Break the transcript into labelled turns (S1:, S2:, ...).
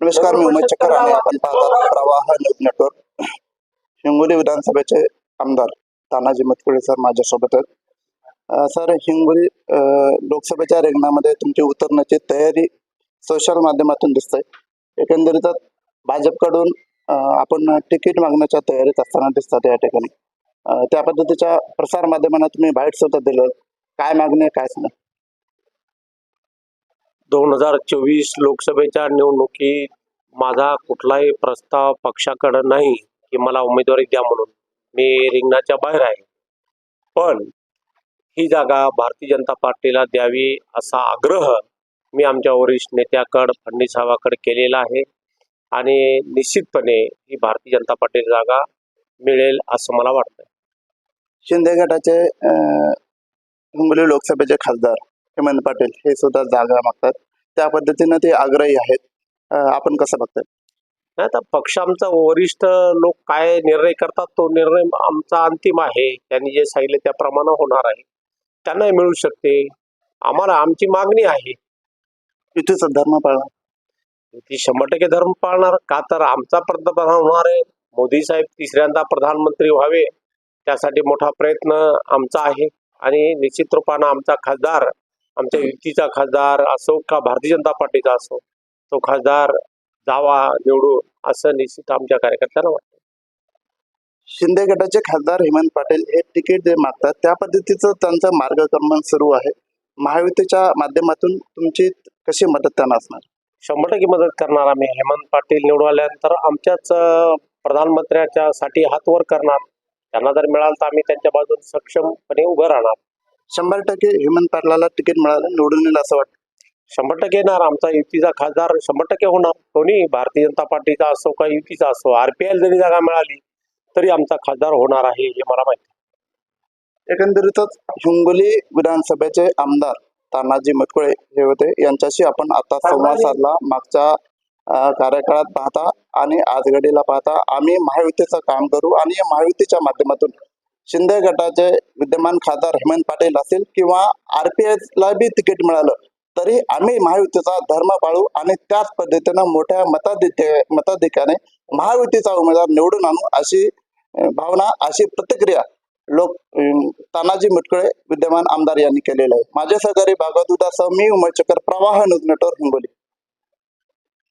S1: नमस्कार मी उमेश चक्कर आणि आपण पाहतात प्रवाह न्यूज नेटवर्क. हिंगोली विधानसभेचे आमदार तानाजी मतकुळे सर माझ्यासोबत आहेत. सर हिंगोली लोकसभेच्या रेंगणामध्ये तुमची उतरण्याची तयारी सोशल माध्यमातून दिसते. एकंदरीत भाजपकडून आपण तिकीट मागण्याच्या तयारीत असताना दिसतात या ठिकाणी. त्या पद्धतीच्या प्रसार माध्यमांना तुम्ही बाहेर सुद्धा दिलं. काय मागणी काय सांगा
S2: दोन हजार चोवीस लोकसभेच्या निवडणुकीत माझा कुठलाही प्रस्ताव पक्षाकडं नाही की मला उमेदवारी द्या म्हणून. मी रिंगणाच्या बाहेर आहे. पण ही जागा भारतीय जनता पार्टीला द्यावी असा आग्रह मी आमच्या वरिष्ठ नेत्याकड फडणवीस साहेबाकडे केलेला आहे. आणि निश्चितपणे ही भारतीय जनता पार्टी जागा मिळेल असं मला वाटतं
S1: शिंदे गटाचे हिंगोली लोकसभेचे खासदार. हेमंत पाटील हे सुद्धा जागा मागतात. त्या पद्धतीनं ते आग्रही आहेत. आपण कसं बघताय?
S2: नाही तर पक्ष आमचा वरिष्ठ लोक काय निर्णय करतात तो निर्णय आमचा अंतिम आहे. त्यांनी जे सांगितले त्याप्रमाणे होणार आहे. त्यांनाही मिळू शकते. आम्हाला आमची मागणी आहे.
S1: युतीचा धर्म पाळणार?
S2: ती शंभर टक्के धर्म पाळणार. का तर आमचा पंतप्रधान होणार आहे. मोदी साहेब तिसऱ्यांदा प्रधानमंत्री व्हावे. त्यासाठी मोठा प्रयत्न आमचा आहे. आणि निश्चित रूपानं आमचा खासदार आमच्या युतीचा खासदार असो का भारतीय जनता पार्टीचा असो तो खासदार जावा निवडून असं निश्चित आमच्या कार्यकर्त्यांना वाटतं.
S1: शिंदे गटाचे खासदार हेमंत पाटील हे तिकीट जे मागतात त्या पद्धतीचं त्यांचं मार्गक्रमण सुरू आहे. महायुतीच्या माध्यमातून तुमची कशी मदत त्यांना असणार
S2: शंभर टक्के मदत करणार आम्ही. हेमंत पाटील निवडून आल्यानंतर आमच्याच प्रधानमंत्र्याच्या साठी हात वर करणार. त्यांना जर मिळालं तर आम्ही त्यांच्या बाजून सक्षमपणे उभं राहणार.
S1: शंभर टक्के हेमंत पाटलाला तिकीट मिळालं निवडून येईल असं वाटतं.
S2: शंभर टक्के येणार. आमचा युतीचा खासदार शंभर टक्के होणार. कोणी? भारतीय जनता पार्टीचा असो का युतीचा असो आरपीएल जरी जागा मिळाली तरी आमचा खासदार होणार आहे हे मला माहिती
S1: एकंदरीतच हिंगोली विधानसभेचे आमदार तानाजी मतकुळे हे होते. यांच्याशी आपण आता संवाद साधला. मागच्या कार्यकाळात पाहता आणि आज घडीला पाहता आम्ही महायुतीचं काम करू आणि या महायुतीच्या माध्यमातून शिंदे गटाचे विद्यमान खासदार हेमंत पाटील असतील किंवा आरपीएस ला बी तिकीट मिळालं तरी आम्ही महायुतीचा धर्म पाळू आणि त्याच पद्धतीनं मोठ्या मताधिक्य मताधिक्याने महायुतीचा उमेदवार निवडून आणू अशी भावना अशी प्रतिक्रिया लोक तानाजी मुटकळे विद्यमान आमदार यांनी केलेलं आहे. माझे सहकारी भागवत उदास मी उमरचकर प्रवाह न्यूज नेटवर्क हिंगोली.